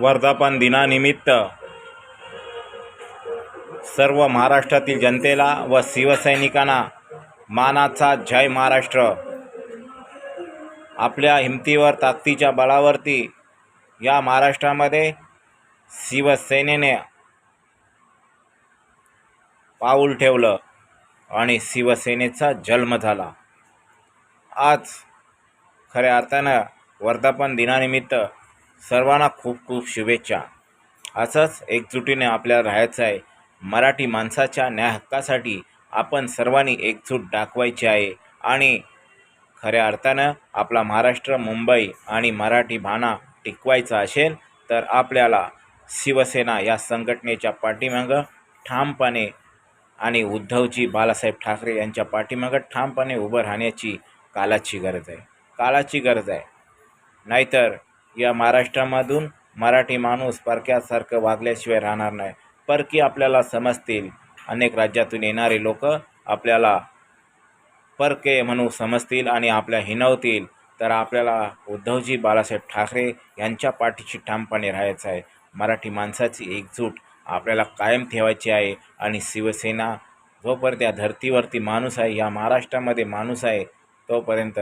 वर्धापन दिनानिमित्त सर्व महाराष्ट्रातील जनतेला व शिवसैनिकांना मानाचा जय महाराष्ट्र. आपल्या हिमतीवर ताकदीच्या बळावरती या महाराष्ट्रामध्ये शिवसेनेने पाऊल ठेवलं आणि शिवसेनेचा जन्म झाला. आज खऱ्या अर्थानं वर्धापन दिनानिमित्त सर्वांना खूप खूप शुभेच्छा. असंच एकजुटीने आपल्याला राहायचं आहे. मराठी माणसाच्या न्याय हक्कासाठी आपण सर्वांनी एकजूट दाखवायची आहे. आणि खऱ्या अर्थानं आपला महाराष्ट्र मुंबई आणि मराठी भाना टिकवायचा असेल तर आपल्याला शिवसेना या संघटनेच्या पाठीमागं ठामपणे आणि उद्धवजी बाळासाहेब ठाकरे यांच्या पाठीमागं ठामपणे उभं राहण्याची कालाची गरज आहे. कालाची गरज आहे. नाहीतर या महाराष्ट्रामधून मराठी माणूस परक्यासारखं वागल्याशिवाय राहणार नाही. परकी आपल्याला समजतील. अनेक राज्यातून येणारे लोक आपल्याला परके म्हणून समजतील आणि आपल्या हिनवतील. तर आपल्याला उद्धवजी बाळासाहेब ठाकरे यांच्या पाठीशी ठामपणे राहायचं आहे. मराठी माणसाची एकजूट आपल्याला कायम ठेवायची आहे आणि शिवसेना जोपर्यंत या धर्तीवरती माणूस आहे या महाराष्ट्रामध्ये माणूस आहे तोपर्यंत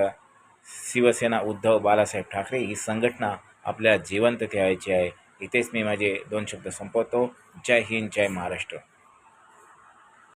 शिवसेना उद्धव बाळासाहेब ठाकरे ही संघटना आपल्याला जिवंत ठेवायची आहे. इथेच मी माझे दोन शब्द संपवतो. जय हिंद जय महाराष्ट्र.